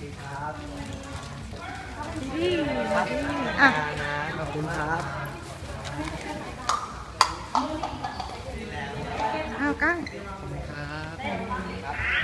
พี่ครับอะนะขอบคุณครับอ้าวกั้งครับจับไปแล้วเป็นลมระบายจังขอบคุณมากนะครับ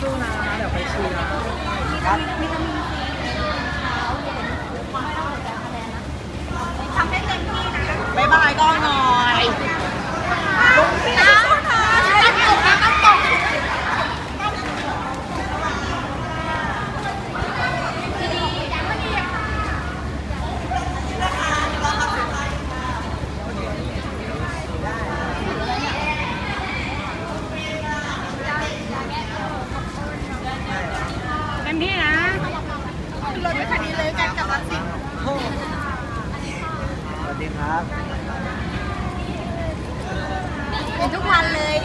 สู้ๆนะ เดี๋ยวไปชียร์ครับ ที่นะรถคันนี้เลยกันกับรังสิตสวัสดีครับเป็นทุกวันเลย